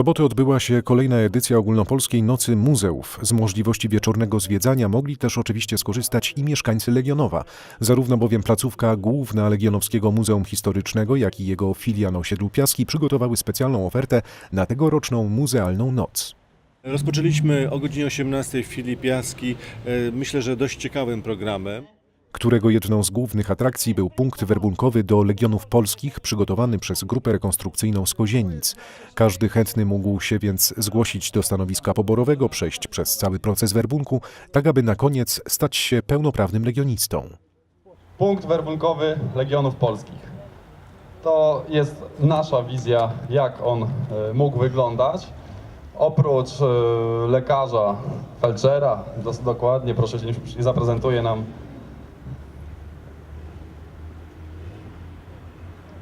sobotę odbyła się kolejna edycja ogólnopolskiej Nocy Muzeów. Z możliwości wieczornego zwiedzania mogli też oczywiście skorzystać i mieszkańcy Legionowa. Zarówno bowiem placówka główna Legionowskiego Muzeum Historycznego, jak i jego filia na osiedlu Piaski przygotowały specjalną ofertę na tegoroczną muzealną noc. Rozpoczęliśmy o godzinie 18 w filii Piaski, e, myślę, że dość ciekawym programem. Którego jedną z głównych atrakcji był punkt werbunkowy do Legionów Polskich przygotowany przez grupę rekonstrukcyjną z Kozienic. Każdy chętny mógł się więc zgłosić do stanowiska poborowego, przejść przez cały proces werbunku, tak aby na koniec stać się pełnoprawnym legionistą. Punkt werbunkowy Legionów Polskich. To jest nasza wizja, jak on e, mógł wyglądać. Oprócz e, lekarza, felczera, dokładnie, proszę zaprezentuje nam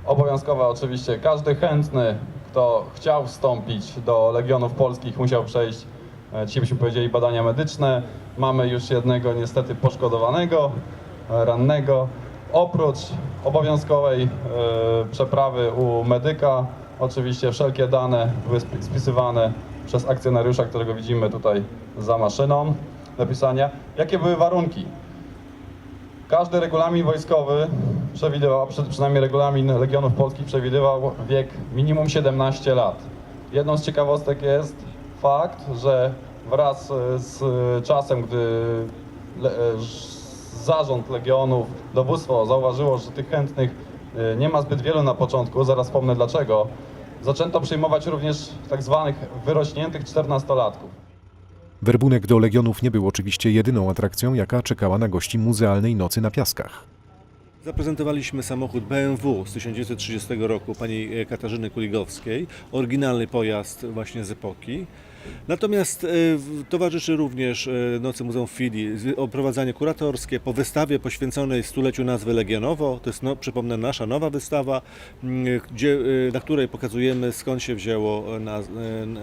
Obowiązkowe oczywiście. Każdy chętny, kto chciał wstąpić do Legionów Polskich, musiał przejść, e, dzisiaj byśmy powiedzieli, badania medyczne. Mamy już jednego niestety poszkodowanego, e, rannego. Oprócz obowiązkowej e, przeprawy u medyka, oczywiście wszelkie dane były spi- spisywane przez akcjonariusza, którego widzimy tutaj za maszyną do pisania. Jakie były warunki? Każdy regulamin wojskowy przewidywał, przy- przynajmniej regulamin Legionów Polskich przewidywał wiek minimum 17 lat. Jedną z ciekawostek jest fakt, że wraz e, z czasem, gdy le, e, zarząd Legionów, dowództwo zauważyło, że tych chętnych e, nie ma zbyt wielu na początku, zaraz wspomnę dlaczego, zaczęto przyjmować również tak zwanych wyrośniętych 14-latków. Werbunek do Legionów nie był oczywiście jedyną atrakcją, jaka czekała na gości muzealnej nocy na Piaskach. Zaprezentowaliśmy samochód BMW z 1930 roku pani e, Katarzyny Kuligowskiej, oryginalny pojazd właśnie z epoki. Natomiast e, towarzyszy również e, Nocy Muzeum Filii z- oprowadzanie kuratorskie po wystawie poświęconej stuleciu nazwy Legionowo. To jest, no, przypomnę, nasza nowa wystawa, gdzie, na której pokazujemy skąd się wzięło naz-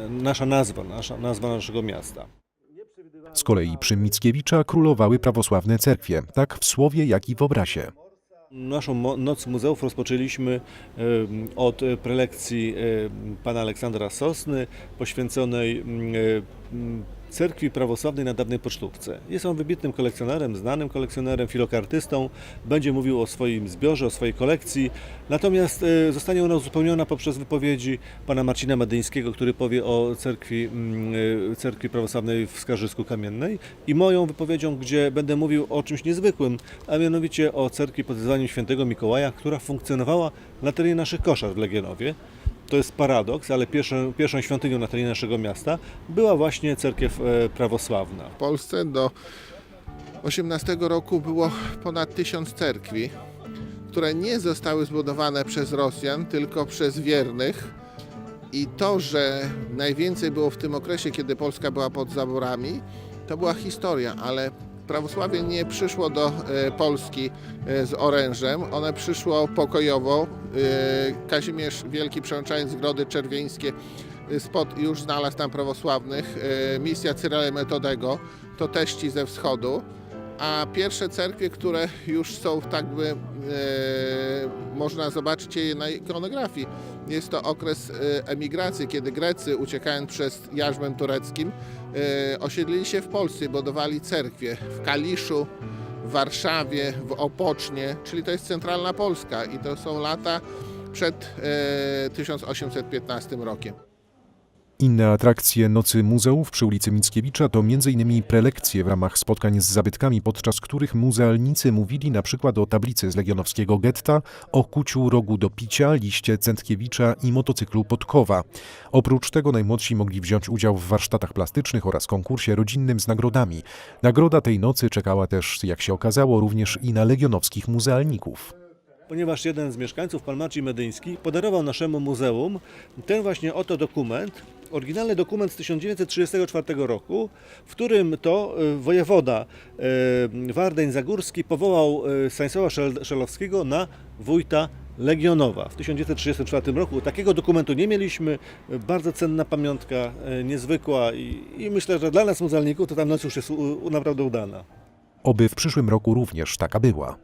nasza nazwa, nasza nazwa naszego miasta. Z kolei przy Mickiewicza królowały prawosławne cerkwie, tak w słowie, jak i w obrazie. Naszą Noc Muzeów rozpoczęliśmy od e, prelekcji pana Aleksandra Sosny poświęconej mm, e, Cerkwi Prawosławnej na dawnej pocztówce. Jest on wybitnym kolekcjonerem, znanym kolekcjonerem, filokartystą. Będzie mówił o swoim zbiorze, o swojej kolekcji. Natomiast e, zostanie ona uzupełniona poprzez wypowiedzi pana Marcina Medyńskiego, który powie o cerkwi, mm, e, cerkwi prawosławnej w Skarżysku Kamiennej i moją wypowiedzią, gdzie będę mówił o czymś niezwykłym, a mianowicie o cerkwi pod wezwaniem świętego Mikołaja, która funkcjonowała na terenie naszych koszar w Legionowie. To jest paradoks, ale pierwszą, pierwszą świątynią na terenie naszego miasta była właśnie cerkiew e, prawosławna. W Polsce do 18 roku było ponad tysiąc cerkwi, które nie zostały zbudowane przez Rosjan, tylko przez wiernych. I to, że najwięcej było w tym okresie, kiedy Polska była pod zaborami, to była historia, ale prawosławie nie przyszło do e, Polski e, z orężem, one przyszło pokojowo. E, Kazimierz Wielki przełączając Grody Czerwieńskie spod już znalazł tam prawosławnych. Misja Cyrila i Metodego to teści ze wschodu. A pierwsze cerkwie, które już są tak by, e, można zobaczyć je na ikonografii, jest to okres e, emigracji, kiedy Grecy uciekając przez jarzmem tureckim e, osiedlili się w Polsce i budowali cerkwie w Kaliszu, w Warszawie, w Opocznie, czyli to jest centralna Polska i to są lata przed e, 1815 rokiem. Inne atrakcje Nocy Muzeów przy ulicy Mickiewicza to m.in. prelekcje w ramach spotkań z zabytkami, podczas których muzealnicy mówili przykład o tablicy z legionowskiego getta, o kuciu rogu do picia, liście Centkiewicza i motocyklu Podkowa. Oprócz tego najmłodsi mogli wziąć udział w warsztatach plastycznych oraz konkursie rodzinnym z nagrodami. Nagroda tej nocy czekała też, jak się okazało, również i na legionowskich muzealników. Ponieważ jeden z mieszkańców, pan Marcin Medyński, podarował naszemu muzeum ten właśnie oto dokument, oryginalny dokument z 1934 roku, w którym to e, wojewoda e, Wardeń-Zagórski powołał e, Stanisława Szel- Szelowskiego na wójta Legionowa w 1934 roku. Takiego dokumentu nie mieliśmy. Bardzo cenna pamiątka, niezwykła i, i myślę, że dla nas muzealników to ta noc już jest u, u, naprawdę udana. Oby w przyszłym roku również taka była.